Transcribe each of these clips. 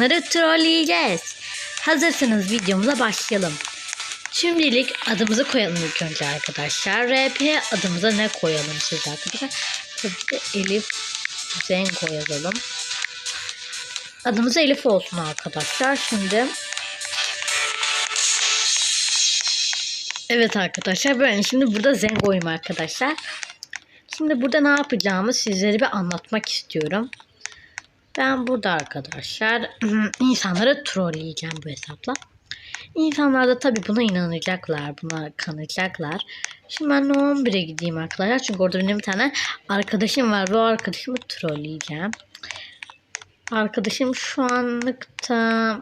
Bunları trolleyeceğiz. Hazırsanız videomuza başlayalım. Şimdilik adımızı koyalım ilk önce arkadaşlar. RP adımıza ne koyalım siz arkadaşlar? Tabii ki Elif Zenko yazalım. Adımız Elif olsun arkadaşlar. Şimdi Evet arkadaşlar ben şimdi burada Zengo'yum arkadaşlar. Şimdi burada ne yapacağımı sizlere bir anlatmak istiyorum. Ben burada arkadaşlar insanları trolleyeceğim bu hesapla. İnsanlar da tabii buna inanacaklar, buna kanacaklar. Şimdi ben No 11'e gideyim arkadaşlar. Çünkü orada benim bir tane arkadaşım var ve o arkadaşımı trolleyeceğim. Arkadaşım şu anlıkta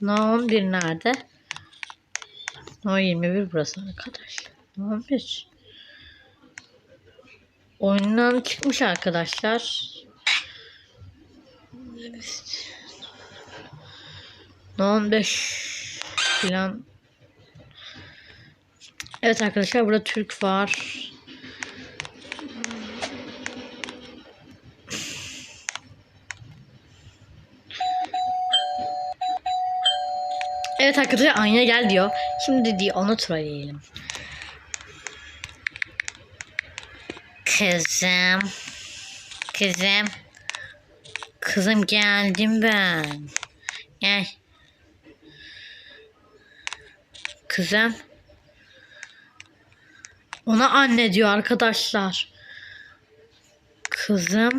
No 11 nerede? No 21 burası arkadaşlar. No 11. Oyundan çıkmış arkadaşlar. Evet. No 15 filan. Evet arkadaşlar burada Türk var. Evet arkadaşlar Anya gel diyor. Şimdi diye onu trolleyelim. Kızım. Kızım. Kızım geldim ben. Gel. Kızım. Ona anne diyor arkadaşlar. Kızım.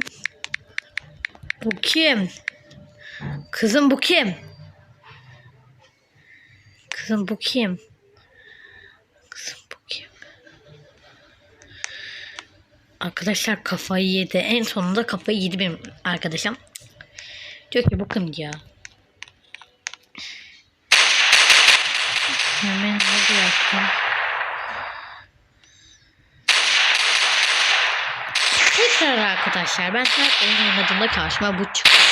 Bu kim? Kızım bu kim? Kızım bu kim? Kızım bu kim? Arkadaşlar kafayı yedi. En sonunda kafayı yedi benim arkadaşım. Diyor ki bakın ya. Hemen hadi yaptım. Tekrar arkadaşlar ben her oyun oynadığımda karşıma bu çıkıyor.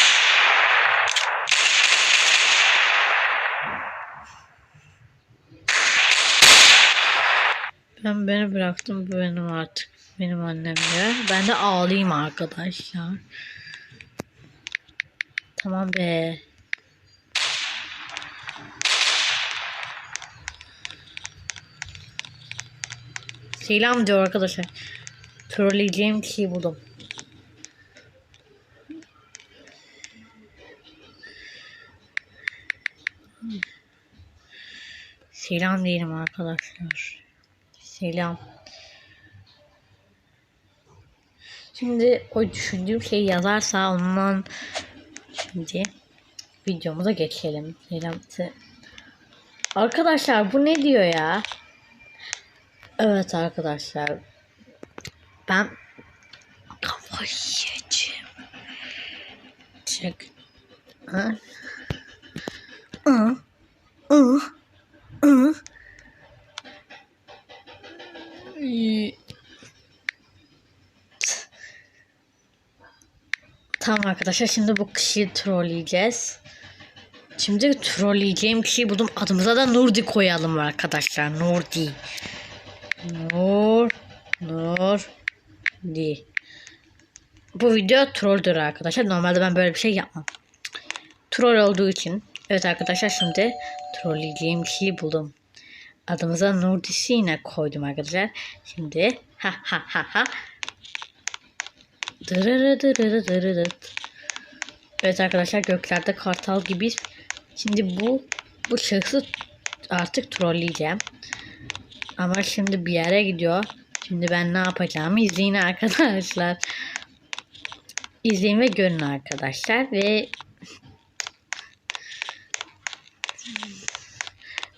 Ben beni bıraktım bu benim artık benim annem de. Ben de ağlayayım arkadaşlar. Tamam be. Selam diyor arkadaşlar. Trolleyeceğim kişiyi buldum. Selam diyelim arkadaşlar. Selam. Şimdi o düşündüğüm şey yazarsa ondan şimdi videomuza geçelim. Arkadaşlar bu ne diyor ya? Evet arkadaşlar. Ben kafayı yiyeceğim. Ha? Hı. Hı. Hı. Arkadaşlar şimdi bu kişiyi trolleyeceğiz. Şimdi trolleyeceğim kişiyi buldum. Adımıza da Nurdi koyalım arkadaşlar. Nurdi. Nur. Nur. Di. Bu video trolldür arkadaşlar. Normalde ben böyle bir şey yapmam. Troll olduğu için. Evet arkadaşlar şimdi trolleyeceğim kişiyi buldum. Adımıza Nurdisi yine koydum arkadaşlar. Şimdi ha ha ha ha. Dırırı dırırı dırırı. Evet arkadaşlar göklerde kartal gibiyiz. Şimdi bu bu şahsı artık trolleyeceğim. Ama şimdi bir yere gidiyor. Şimdi ben ne yapacağımı izleyin arkadaşlar. İzleyin ve görün arkadaşlar ve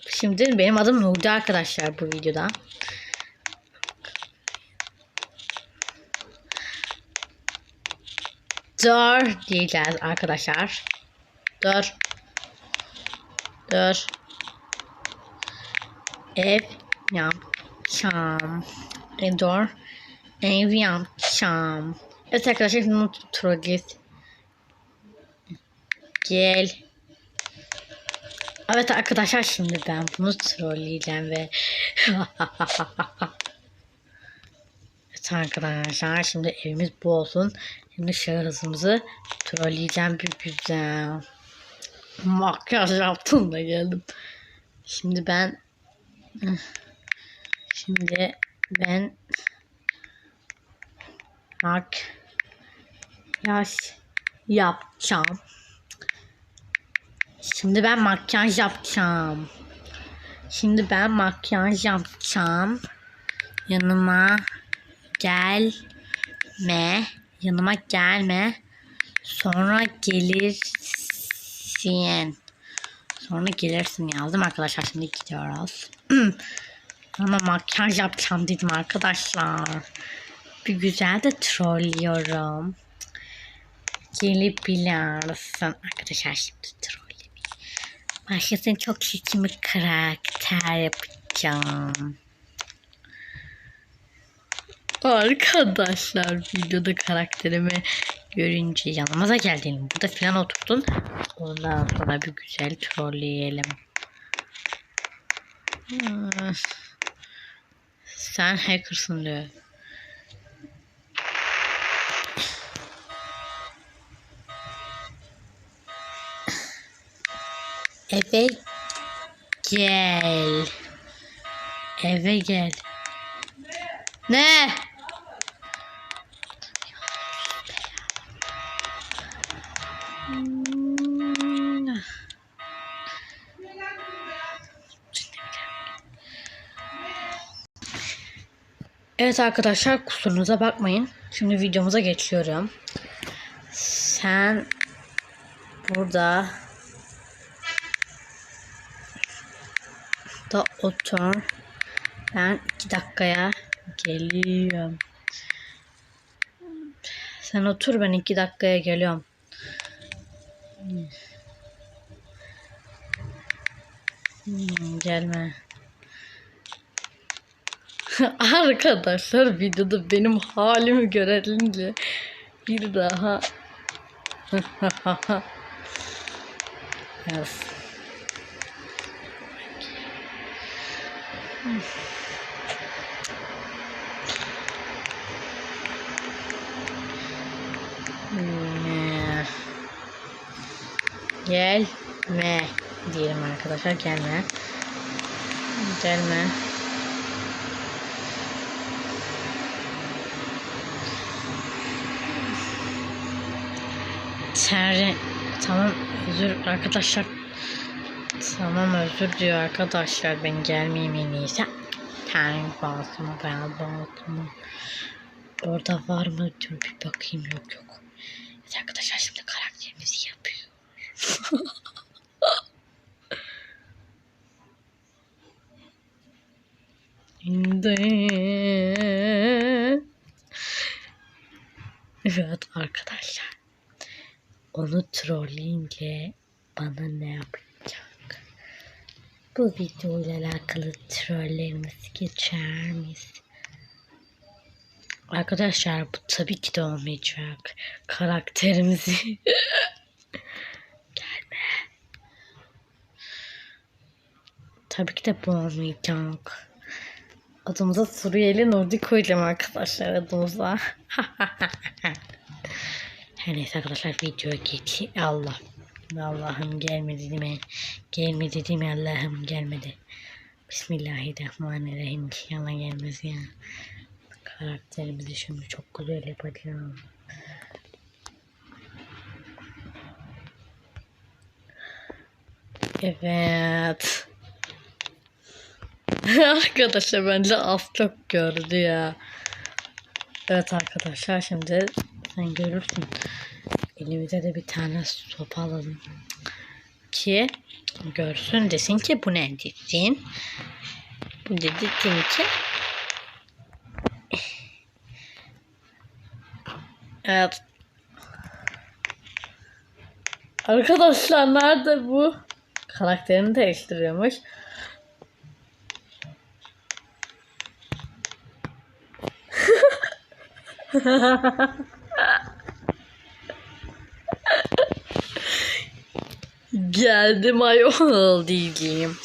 Şimdi benim adım Nurdi arkadaşlar bu videoda. Dur diyeceğiz arkadaşlar. Dur. Dur. Ev şam. E, dur. Ev şam. Evet arkadaşlar şimdi trolleyeceğiz. Gel. Evet arkadaşlar şimdi ben bunu trolleyeceğim ve Evet arkadaşlar şimdi evimiz bu olsun. Şimdi şahısımızı trolleyeceğim bir güzel. makyaj yaptım da geldim. Şimdi ben şimdi ben makyaj yapacağım. Şimdi ben makyaj yapacağım. Şimdi ben makyaj yapacağım. Yanıma gelme. Yanıma gelme. Sonra gelirsin. Sonra gelirsin yazdım arkadaşlar. Şimdi gidiyoruz. Ama makyaj yapacağım dedim arkadaşlar. Bir güzel de trollüyorum. Gelebilirsin. Arkadaşlar şimdi trollemeyin. Başkasının çok çirkin bir karakter yapacağım. Arkadaşlar videoda karakterimi görünce yanımıza geldin. Burada falan oturdun. Ondan sonra bir güzel trolleyelim. Hmm. Sen hackersın diyor. Eve gel. Eve gel. Ne? Evet arkadaşlar kusurunuza bakmayın. Şimdi videomuza geçiyorum. Sen burada da otur. Ben iki dakikaya geliyorum. Sen otur ben iki dakikaya geliyorum. Hmm, gelme. Arkadaşlar videoda benim halimi görelince bir daha yes. Gelme diyelim arkadaşlar gelme. Gelme. Ter tamam özür arkadaşlar. Tamam özür diyor arkadaşlar ben gelmeyeyim en iyisi. Tank basma ben basma. Orada var mı? Dur bir bakayım yok yok. Evet arkadaşlar şimdi karakterimizi yapıyor. Şimdi Evet arkadaşlar. Onu trolleyince bana ne yapacak? Bu videoyla alakalı trollerimizi geçer miyiz? Arkadaşlar bu tabii ki de olmayacak. Karakterimizi gelme. Tabii ki de bu olmayacak. Adımıza Suriyeli Nurdi koyacağım arkadaşlar adımıza. Her neyse arkadaşlar videoya geç. Allah. Allah'ım gelmedi mi? Gelmedi mi Allah'ım gelmedi. Bismillahirrahmanirrahim. İnşallah gelmez ya. Karakterimizi şimdi çok güzel yapacağım. Evet. arkadaşlar bence az çok gördü ya. Evet arkadaşlar şimdi sen görürsün. Elimize de bir tane sopa alalım. Ki görsün desin ki bu ne desin. Bu desin ki Evet. Arkadaşlar nerede bu? Karakterini değiştiriyormuş. Geldim ayol diyeceğim.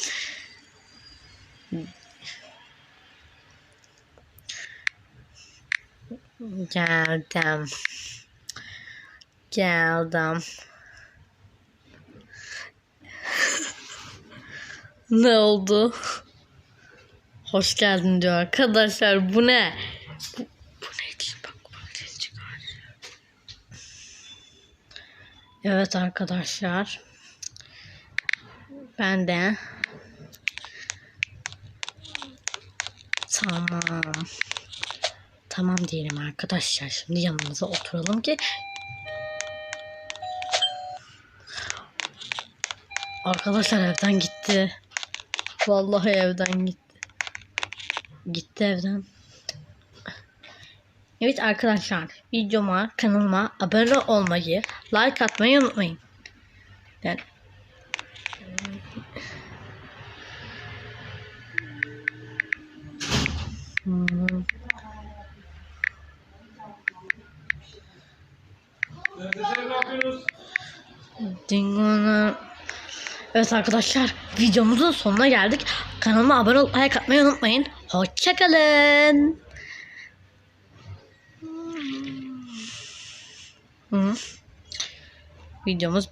Geldim. Geldim. Ne oldu? Hoş geldin diyor arkadaşlar. Bu ne? Bu, bu ne diyor? Bak böyle çıkar. Evet arkadaşlar. De Tamam. Tamam diyelim arkadaşlar. Şimdi yanımıza oturalım ki Arkadaşlar evden gitti. Vallahi evden gitti. Gitti evden. Evet arkadaşlar videoma kanalıma abone olmayı like atmayı unutmayın. Yani Hmm. Dingo'nun Evet arkadaşlar videomuzun sonuna geldik. Kanalıma abone olup like atmayı unutmayın. Hoşçakalın. Hı. Videomuz bitti.